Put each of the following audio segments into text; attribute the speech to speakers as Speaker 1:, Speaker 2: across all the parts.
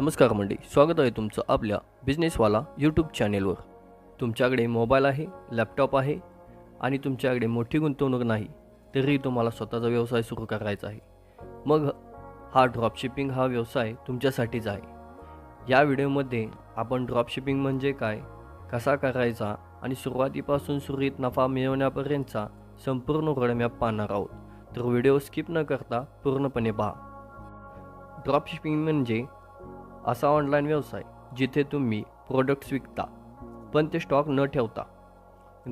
Speaker 1: नमस्कार मंडळी स्वागत आहे तुमचं आपल्या बिझनेसवाला यूट्यूब चॅनेलवर तुमच्याकडे मोबाईल आहे लॅपटॉप आहे आणि तुमच्याकडे मोठी गुंतवणूक नाही तरी तुम्हाला स्वतःचा व्यवसाय सुरू करायचा आहे. मग हा ड्रॉपशिपिंग हा व्यवसाय तुमच्यासाठीच आहे. या व्हिडिओमध्ये आपण ड्रॉपशिपिंग म्हणजे काय कसा करायचा आणि सुरुवातीपासून सुरळीत नफा मिळवण्यापर्यंतचा संपूर्ण रोडमॅप पाहणार आहोत. तर व्हिडिओ स्किप न करता पूर्णपणे पहा. ड्रॉपशिपिंग म्हणजे असा ऑनलाईन व्यवसाय जिथे तुम्ही प्रोडक्ट्स विकता पण ते स्टॉक न ठेवता.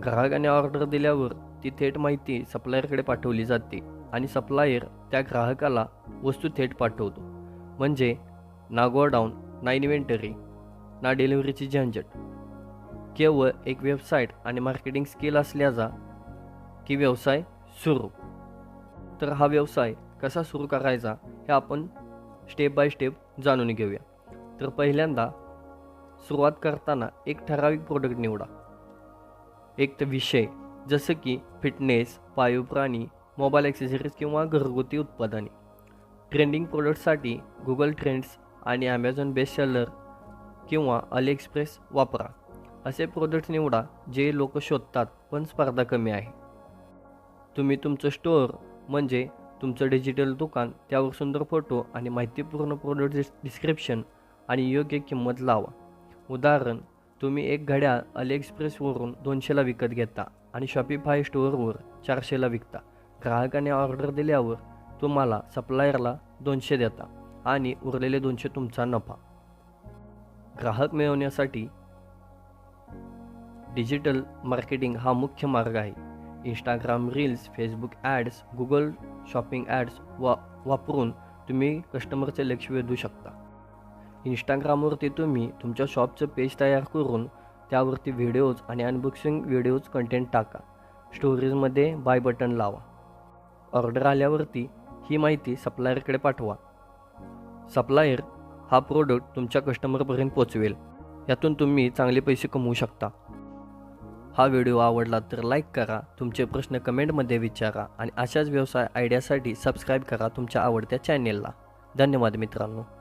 Speaker 1: ग्राहकाने ऑर्डर दिल्यावर ती थेट माहिती सप्लायरकडे पाठवली जाते आणि सप्लायर त्या ग्राहकाला वस्तू थेट पाठवतो. म्हणजे ना गोडाऊन ना इन्व्हेंटरी ना डिलिव्हरीची झंझट. केवळ एक वेबसाईट आणि मार्केटिंग स्किल असल्याचा की व्यवसाय सुरू. तर हा व्यवसाय कसा सुरू करायचा हे आपण स्टेप बाय स्टेप जाणून घेऊया. तर पहिल्यांदा सुरुवात करताना एक ठराविक प्रोडक्ट निवडा. एक तर विषय जसं की फिटनेस पाळीव प्राणी मोबाईल ॲक्सेसरीज किंवा घरगुती उत्पादने. ट्रेंडिंग प्रोडक्टसाठी गुगल ट्रेंड्स आणि ॲमेझॉन बेस्ट सेलर किंवा अलिएक्सप्रेस वापरा. असे प्रोडक्ट्स निवडा जे लोक शोधतात पण स्पर्धा कमी आहे. तुम्ही तुमचं स्टोअर म्हणजे तुमचं डिजिटल दुकान त्यावर सुंदर फोटो आणि माहितीपूर्ण प्रोडक्ट डिस्क्रिप्शन आणि योग्य किंमत लावा. उदाहरण तुम्ही एक घड्याळ अलिएक्सप्रेसवरून दोनशेला विकत घेता आणि शॉपिफाय स्टोअरवर चारशेला विकता. ग्राहकाने ऑर्डर दिल्यावर तुम्हाला सप्लायरला दोनशे देता आणि उरलेले दोनशे तुमचा नफा. ग्राहक मिळवण्यासाठी डिजिटल मार्केटिंग हा मुख्य मार्ग आहे. Instagram reels Facebook ads Google shopping ads वा वापरून तुम्ही कस्टमरचे लक्ष वेधू शकता. इंस्टाग्रामवरती तुम्ही तुमच्या शॉपचं पेज तयार करून त्यावरती व्हिडिओज आणि अनबॉक्सिंग व्हिडिओज कंटेंट टाका. स्टोरेजमध्ये बाय बटन लावा. ऑर्डर आल्यावरती ही माहिती सप्लायरकडे पाठवा. सप्लायर हा प्रोडक्ट तुमच्या कस्टमरपर्यंत पोचवेल. यातून तुम्ही चांगले पैसे कमवू शकता. हा व्हिडिओ आवडला तर लाईक करा तुमचे प्रश्न कमेंटमध्ये विचारा आणि अशाच व्यवसाय आयडियासाठी सबस्क्राईब करा तुमच्या आवडत्या चॅनेलला धन्यवाद मित्रांनो.